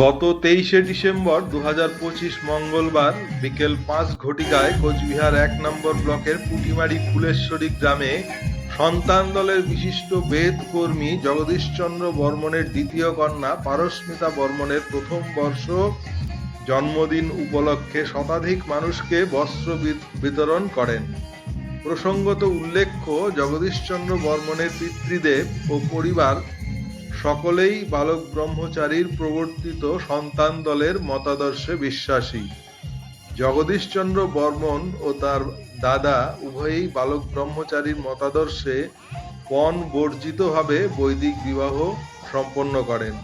গত তেইশে ডিসেম্বর দু পঁচিশ মঙ্গলবার বিকেল পাঁচ ঘটিকায় কোচবিহার এক নম্বর ব্লকের পুটিমারি ফুলেশ্বরী গ্রামে সন্তান দলের বিশিষ্ট বেদ কর্মী জগদীশচন্দ্র বর্মনের দ্বিতীয় কন্যা পারস্মিতা বর্মনের প্রথম বর্ষ জন্মদিন উপলক্ষে শতাধিক মানুষকে বস্ত্র বিতরণ করেন। প্রসঙ্গত উল্লেখ্য, জগদীশচন্দ্র বর্মনের পিতৃদেব ও পরিবার সকলেই বালক ব্রহ্মচারীর প্রবর্তিত সন্তান দলের মতাদর্শে বিশ্বাসী। জগদীশচন্দ্র বর্মন ও তার দাদা উভয়েই বালক ব্রহ্মচারীর মতাদর্শে পণ বর্জিতভাবে বৈদিক বিবাহ সম্পন্ন করেন।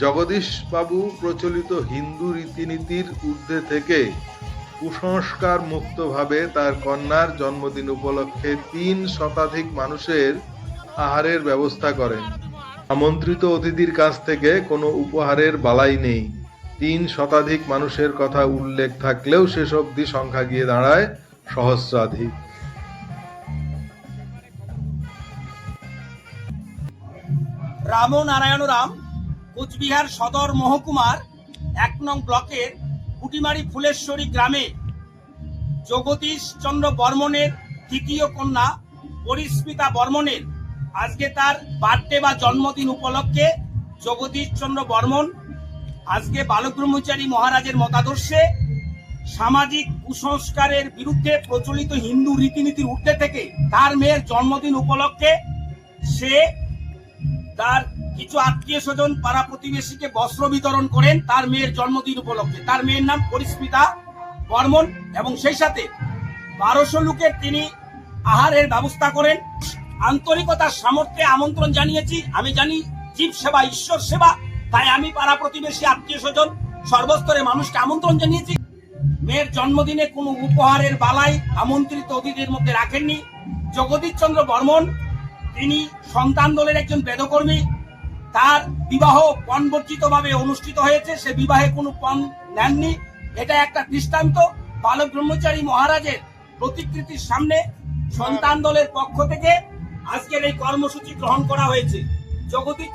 জগদীশবাবু প্রচলিত হিন্দু রীতিনীতির ঊর্ধ্বে থেকে কুসংস্কার মুক্তভাবে তার কন্যার জন্মদিন উপলক্ষে তিন শতাধিক মানুষের আহারের ব্যবস্থা করেন। আমন্ত্রিত অতিথির কাছ থেকে কোনো উপহারের বালাই নেই। তিন শতাধিক মানুষের কথা উল্লেখ থাকলেও শেষ অবধি সংখ্যা গিয়ে দাঁড়ায় সহস্রাধিক। রামনারায়ণ রাম, কোচবিহার সদর মহকুমার এক নং ব্লকের কুটিমারি ফুলেশ্বরী গ্রামে জগদীশ চন্দ্র বর্মনের তৃতীয় কন্যা পরিস্মিতা বর্মনের আজকে তার বার্থডে বা জন্মদিন উপলক্ষে জগদীশ চন্দ্র বর্মন, আজকে বালক ব্রহ্মচারী মহারাজের মতাদর্শে সামাজিক কুসংস্কারের বিরুদ্ধে প্রচলিত হিন্দু রীতিনীতির ঊর্ধ্বে থেকে তার মেয়ের জন্মদিন উপলক্ষে সে তার কিছু আত্মীয় স্বজন পাড়া প্রতিবেশীকে বস্ত্র বিতরণ করেন তার মেয়ের জন্মদিন উপলক্ষে। তার মেয়ের নাম পরিস্মিতা বর্মন এবং সেই সাথে বারোশো লোকের তিনি আহারের ব্যবস্থা করেন। আন্তরিকতার সামর্থ্যে আমন্ত্রণ জানিয়েছি। আমি জানি জীব সেবা, ঈশ্বর সেবা, তাই আমি পাড়া প্রতিবেশী, আত্মীয় স্বজন, সর্বস্তরে মানুষকে আমন্ত্রণ জানিয়েছি। মেয়ের জন্মদিনে কোনো উপহারের বালাই আমন্ত্রিত অতিথির মধ্যে রাখেননি। জগদীশ চন্দ্র বর্মন, তিনি সন্তান দলের একজন বেদকর্মী। তার বিবাহ পণবর্জিত ভাবে অনুষ্ঠিত হয়েছে। সে বিবাহে কোনো পণ নেননি। এটা একটা দৃষ্টান্ত। বালক ব্রহ্মচারী মহারাজের প্রতিকৃতির সামনে সন্তান দলের পক্ষ থেকে আজকের এই কর্মসূচি গ্রহণ করা হয়েছে। জগদীশ